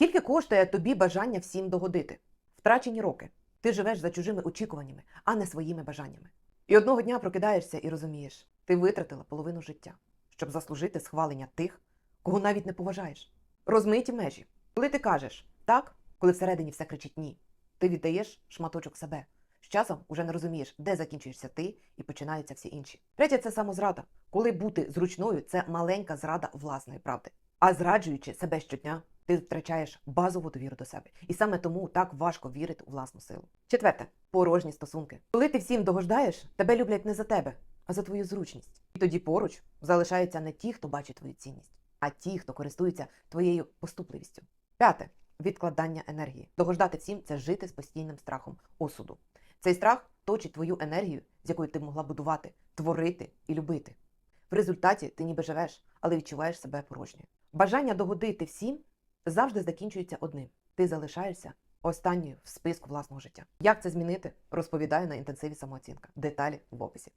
Скільки коштує тобі бажання всім догодити? Втрачені роки. Ти живеш за чужими очікуваннями, а не своїми бажаннями. І одного дня прокидаєшся і розумієш, ти витратила половину життя, щоб заслужити схвалення тих, кого навіть не поважаєш. Розмиті межі. Коли ти кажеш так, коли всередині все кричить ні, ти віддаєш шматочок себе. З часом уже не розумієш, де закінчуєшся ти і починаються всі інші. Третє це самозрада. Коли бути зручною це маленька зрада власної правди. А зраджуючи себе щодня, ти втрачаєш базову довіру до себе. І саме тому так важко вірити у власну силу. Четверте порожні стосунки. Коли ти всім догоджаєш, тебе люблять не за тебе, а за твою зручність. І тоді поруч залишаються не ті, хто бачить твою цінність, а ті, хто користується твоєю поступливістю. П'яте відкладання енергії. Догождати всім це жити з постійним страхом осуду. Цей страх точить твою енергію, з якою ти могла будувати, творити і любити. В результаті ти ніби живеш, але відчуваєш себе порожньою. Бажання догодити всім завжди закінчується одним: ти залишаєшся останньою в списку власного життя. Як це змінити, розповідаю на інтенсиві самооцінка. Деталі в описі.